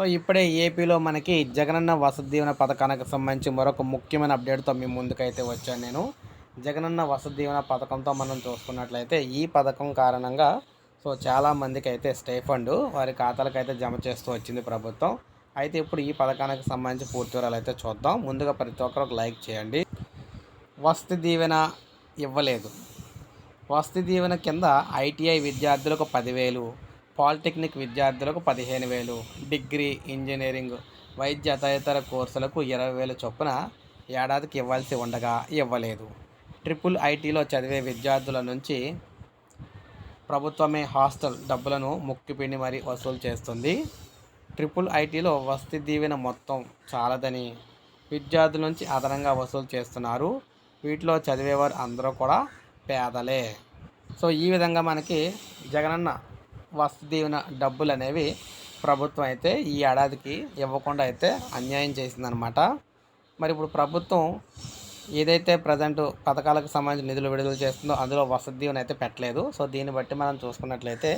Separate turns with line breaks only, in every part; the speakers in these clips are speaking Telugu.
సో ఇప్పుడే ఏపీలో మనకి జగనన్న వసతి దీవెన పథకానికి సంబంధించి మరొక ముఖ్యమైన అప్డేట్తో మీ ముందుకైతే వచ్చాను నేను. జగనన్న వసతి దీవెన పథకంతో మనం చూసుకున్నట్లయితే ఈ పథకం కారణంగా సో చాలామందికి అయితే స్టైఫండ్ వారి ఖాతాలకు అయితే జమ చేస్తూ వచ్చింది ప్రభుత్వం. అయితే ఇప్పుడు ఈ పథకానికి సంబంధించి పూర్తి వివరాలు అయితే చూద్దాం. ముందుగా ప్రతి ఒక్కరు ఒక లైక్ చేయండి. వసతి దీవెన ఇవ్వలేదు. వసతి దీవెన కింద ఐటీఐ విద్యార్థులకు పదివేలు పాలిటెక్నిక్ విద్యార్థులకు పదిహేను వేలు డిగ్రీ ఇంజనీరింగ్ వైద్య తదితర కోర్సులకు ఇరవై వేల చొప్పున ఏడాదికి ఇవ్వాల్సి ఉండగా ఇవ్వలేదు. ట్రిపుల్ ఐటీలో చదివే విద్యార్థుల నుంచి ప్రభుత్వమే హాస్టల్ డబ్బులను ముక్కిపిండి మరీ వసూలు చేస్తుంది. ట్రిపుల్ ఐటీలో వసతి దీవెన మొత్తం చాలదని విద్యార్థుల నుంచి అదనంగా వసూలు చేస్తున్నారు. వీటిలో చదివేవారు అందరూ కూడా పేదలే. సో ఈ విధంగా మనకి జగనన్న వసతి దీవెన డబ్బులు అనేవి ప్రభుత్వం అయితే ఈ ఏడాదికి ఇవ్వకుండా అయితే అన్యాయం చేసిందనమాట మరి ఇప్పుడు ప్రభుత్వం ఏదైతే ప్రజెంట్ పథకాలకు సంబంధించి నిధులు విడుదల చేస్తుందో అందులో వసతి దీవెన అయితే పెట్టలేదు. సో దీన్ని బట్టి మనం చూసుకున్నట్లయితే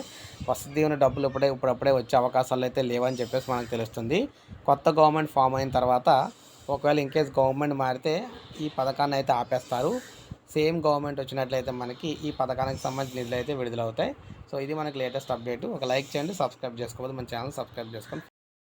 వసతి దీవెన డబ్బులు ఇప్పుడే ఇప్పుడప్పుడే వచ్చే అవకాశాలు అయితే లేవని చెప్పేసి మనకు తెలుస్తుంది. కొత్త గవర్నమెంట్ ఫామ్ అయిన తర్వాత ఒకవేళ ఇన్కేస్ గవర్నమెంట్ మారితే ఈ పథకాన్ని అయితే ఆపేస్తారు. సేమ్ గవర్నమెంట్ వచ్చినట్లయితే మనకి ఈ పథకానికి సంబంధించిన నిధులు అయితే విడుదలవుతాయి. సో ఇది మనకి లేటెస్ట్ అప్డేట్. ఒక లైక్ చేయండి సబ్స్క్రైబ్ చేసుకోవద్దు. మన ఛానల్ సబ్స్క్రైబ్ చేసుకోండి.